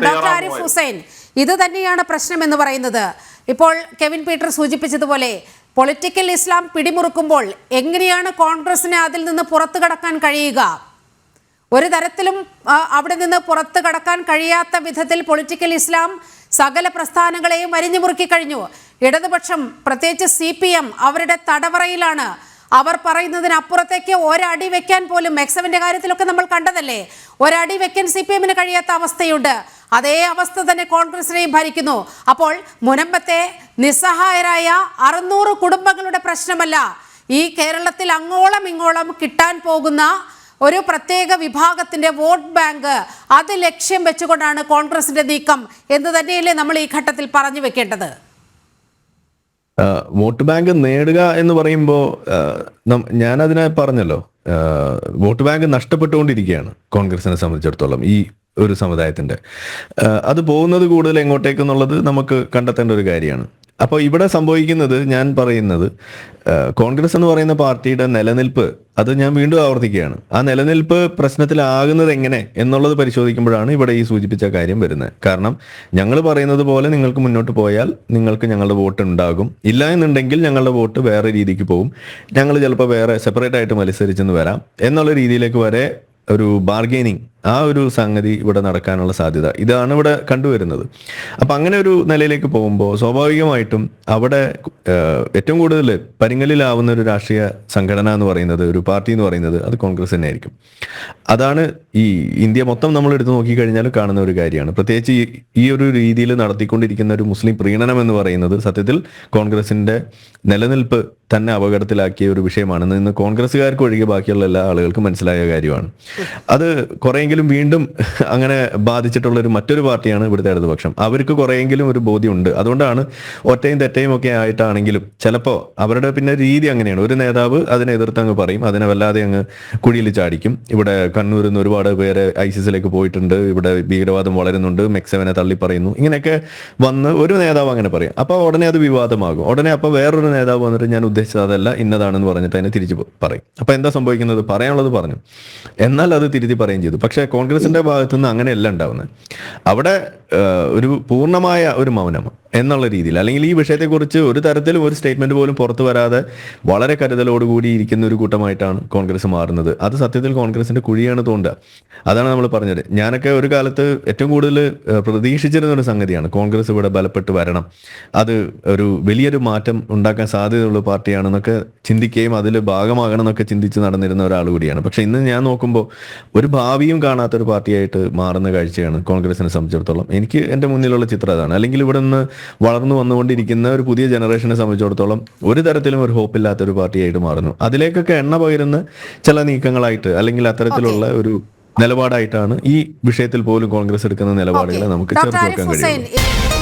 Doctor Arif Hussain ഇത് തന്നെയാണ് പ്രശ്നം എന്ന് പറയുന്നത്. ഇപ്പോൾ കെവിൻ പീറ്റർ സൂചിപ്പിച്ചതുപോലെ പൊളിറ്റിക്കൽ ഇസ്ലാം പിടിമുറുക്കുമ്പോൾ എങ്ങനെയാണ് കോൺഗ്രസിന് അതിൽ നിന്ന് പുറത്തു കടക്കാൻ കഴിയുക? ഒരു തരത്തിലും അവിടെ നിന്ന് പുറത്തു കടക്കാൻ കഴിയാത്ത വിധത്തിൽ പൊളിറ്റിക്കൽ ഇസ്ലാം സകല പ്രസ്ഥാനങ്ങളെയും വരിഞ്ഞു മുറുക്കി കഴിഞ്ഞു. ഇടതുപക്ഷം പ്രത്യേകിച്ച് സി പി എം അവരുടെ തടവറയിലാണ്. അവർ പറയുന്നതിനപ്പുറത്തേക്ക് ഒരടി വെക്കാൻ പോലും എക്സമിന്റെ കാര്യത്തിലൊക്കെ നമ്മൾ കണ്ടതല്ലേ? ഒരടി വെക്കാൻ സി പി എമ്മിന് കഴിയാത്ത അവസ്ഥയുണ്ട്. അതേ അവസ്ഥ തന്നെ കോൺഗ്രസിനെയും ഭരിക്കുന്നു. അപ്പോൾ മുനമ്പത്തെ നിസ്സഹായരായ അറുന്നൂറ് കുടുംബങ്ങളുടെ പ്രശ്നമല്ല ഈ കേരളത്തിൽ അങ്ങോളം ഇങ്ങോളം കിട്ടാൻ പോകുന്ന ഒരു പ്രത്യേക വിഭാഗത്തിന്റെ വോട്ട് ബാങ്ക് അത് ലക്ഷ്യം വെച്ചുകൊണ്ടാണ് കോൺഗ്രസിന്റെ നീക്കം എന്ന് തന്നെയല്ലേ നമ്മൾ ഈ ഘട്ടത്തിൽ പറഞ്ഞു വെക്കേണ്ടത്. വോട്ട് ബാങ്ക് നേടുക എന്ന് പറയുമ്പോൾ ഞാൻ അതിനെ പറഞ്ഞല്ലോ. വോട്ട് ബാങ്ക് നഷ്ടപ്പെട്ടുകൊണ്ടിരിക്കുകയാണ് കോൺഗ്രസിനെ സംബന്ധിച്ചിടത്തോളം. ഈ ഒരു സമുദായത്തിന്റെ അത് പോകുന്നത് കൂടുതൽ എങ്ങോട്ടേക്ക് എന്നുള്ളത് നമുക്ക് കണ്ടെത്തേണ്ട ഒരു കാര്യമാണ്. അപ്പോൾ ഇവിടെ സംഭവിക്കുന്നത് ഞാൻ പറയുന്നത് കോൺഗ്രസ് എന്ന് പറയുന്ന പാർട്ടിയുടെ നിലനിൽപ്പ് അത് ഞാൻ വീണ്ടും ആവർത്തിക്കുകയാണ്. ആ നിലനിൽപ്പ് പ്രശ്നത്തിലാകുന്നത് എങ്ങനെ എന്നുള്ളത് പരിശോധിക്കുമ്പോഴാണ് ഇവിടെ ഈ സൂചിപ്പിച്ച കാര്യം വരുന്നത്. കാരണം ഞങ്ങൾ പറയുന്നത് പോലെ നിങ്ങൾക്ക് മുന്നോട്ട് പോയാൽ നിങ്ങൾക്ക് ഞങ്ങളുടെ വോട്ട് ഉണ്ടാകും. ഇല്ല എന്നുണ്ടെങ്കിൽ ഞങ്ങളുടെ വോട്ട് വേറെ രീതിക്ക് പോകും. ഞങ്ങൾ ചിലപ്പോൾ വേറെ സെപ്പറേറ്റ് ആയിട്ട് മത്സരിച്ചെന്ന് വരാം. എന്നുള്ള രീതിയിലേക്ക് വരെ ഒരു ബാർഗെയിനിങ് ആ ഒരു സംഗതി ഇവിടെ നടക്കാനുള്ള സാധ്യത. ഇതാണ് ഇവിടെ കണ്ടുവരുന്നത്. അപ്പം അങ്ങനെ ഒരു നിലയിലേക്ക് പോകുമ്പോൾ സ്വാഭാവികമായിട്ടും അവിടെ ഏറ്റവും കൂടുതൽ പരിങ്ങലിലാവുന്ന ഒരു രാഷ്ട്രീയ സംഘടന എന്ന് പറയുന്നത് ഒരു പാർട്ടി എന്ന് പറയുന്നത് അത് കോൺഗ്രസ് തന്നെ ആയിരിക്കും അതാണ് ഈ ഇന്ത്യ മൊത്തം നമ്മൾ എടുത്തു നോക്കിക്കഴിഞ്ഞാൽ കാണുന്ന ഒരു കാര്യമാണ്. പ്രത്യേകിച്ച് ഈ ഒരു രീതിയിൽ നടത്തിക്കൊണ്ടിരിക്കുന്ന ഒരു മുസ്ലിം പ്രീണനം എന്ന് പറയുന്നത് സത്യത്തിൽ കോൺഗ്രസിന്റെ നിലനിൽപ്പ് തന്നെ അപകടത്തിലാക്കിയ ഒരു വിഷയമാണെന്ന് ഇന്ന് കോൺഗ്രസ്സുകാർക്ക് ഒഴികെ ബാക്കിയുള്ള എല്ലാ ആളുകൾക്കും മനസ്സിലായ കാര്യമാണ്. അത് കുറെയെങ്കിലും വീണ്ടും അങ്ങനെ ബാധിച്ചിട്ടുള്ള ഒരു മറ്റൊരു പാർട്ടിയാണ് ഇവിടുത്തെ ഇടതുപക്ഷം. അവർക്ക് കുറെയെങ്കിലും ഒരു ബോധ്യമുണ്ട്. അതുകൊണ്ടാണ് ഒറ്റയും തെറ്റയും ഒക്കെ ആയിട്ടാണെങ്കിലും ചിലപ്പോൾ അവരുടെ പിന്നെ രീതി അങ്ങനെയാണ്. ഒരു നേതാവ് അതിനെ എതിർത്ത് അങ്ങ് പറയും. അതിനെ വല്ലാതെ അങ്ങ് കുഴിയിൽ ചാടിക്കും. ഇവിടെ കണ്ണൂരിൽ നിന്ന് ഒരുപാട് പേര് ഐസിസിലേക്ക് പോയിട്ടുണ്ട്. ഇവിടെ ഭീകരവാദം വളരുന്നുണ്ട്. മെക്സവനെ തള്ളി പറയുന്നു. ഇങ്ങനെയൊക്കെ വന്ന് ഒരു നേതാവ് അങ്ങനെ പറയും. അപ്പോൾ ഉടനെ അത് വിവാദമാകും. ഉടനെ അപ്പോൾ വേറൊരു നേതാവ് വന്നിട്ട് ഞാൻ ഉദ്ദേശിച്ചത് അതല്ല ഇന്നതാണെന്ന് പറഞ്ഞിട്ട് അതിനെ തിരിച്ചു പറയും. അപ്പോൾ എന്താ സംഭവിക്കുന്നത്? പറയാനുള്ളത് പറഞ്ഞു. എന്നാൽ അത് തിരുത്തി പറയുകയും ചെയ്തു. പക്ഷേ കോൺഗ്രസിന്റെ ഭാഗത്തുനിന്ന് അങ്ങനെയല്ല ഉണ്ടാവുന്നത്. അവിടെ ഒരു പൂർണമായ ഒരു മൗനം എന്നുള്ള രീതിയിൽ. അല്ലെങ്കിൽ ഈ വിഷയത്തെക്കുറിച്ച് ഒരു തരത്തിലും ഒരു സ്റ്റേറ്റ്മെന്റ് പോലും പുറത്തു വരാതെ വളരെ കരുതലോടുകൂടി ഇരിക്കുന്ന ഒരു കൂട്ടമായിട്ടാണ് കോൺഗ്രസ് മാറുന്നത്. അത് സത്യത്തിൽ കോൺഗ്രസിന്റെ കുഴിയാണ് തോണ്ട. അതാണ് നമ്മൾ പറഞ്ഞത്. ഞാനൊക്കെ ഒരു കാലത്ത് ഏറ്റവും കൂടുതൽ പ്രതീക്ഷിച്ചിരുന്ന ഒരു സംഗതിയാണ്. കോൺഗ്രസ് ഇവിടെ ബലപ്പെട്ട് വരണം. അത് ഒരു വലിയൊരു മാറ്റം ഉണ്ടാക്കാൻ സാധ്യതയുള്ള പാർട്ടിയാണെന്നൊക്കെ ചിന്തിക്കുകയും അതിൽ ഭാഗമാകണം എന്നൊക്കെ ചിന്തിച്ച് നടന്നിരുന്ന ഒരാൾ കൂടിയാണ്. പക്ഷെ ഇന്ന് ഞാൻ നോക്കുമ്പോൾ ഒരു ഭാവിയും കാണാത്ത ഒരു പാർട്ടിയായിട്ട് മാറുന്ന കാഴ്ചയാണ് കോൺഗ്രസിനെ സംബന്ധിച്ചിടത്തോളം. എനിക്ക് എന്റെ മുന്നിലുള്ള ചിത്രം അതാണ്. അല്ലെങ്കിൽ ഇവിടെ നിന്ന് വളർന്നു വന്നുകൊണ്ടിരിക്കുന്ന ഒരു പുതിയ ജനറേഷനെ സംബന്ധിച്ചിടത്തോളം ഒരു തരത്തിലും ഒരു ഹോപ്പില്ലാത്ത ഒരു പാർട്ടിയായിട്ട് മാറുന്നു. അതിലേക്കൊക്കെ എണ്ണ പകരുന്ന ചില നീക്കങ്ങളായിട്ട് അല്ലെങ്കിൽ അത്തരത്തിലുള്ള ഒരു നിലപാടായിട്ടാണ് ഈ വിഷയത്തിൽ പോലും കോൺഗ്രസ് എടുക്കുന്ന നിലപാടുകളെ നമുക്ക് ചേർത്ത് വെക്കാൻ കഴിയുന്നത്. ഹുസൈൻ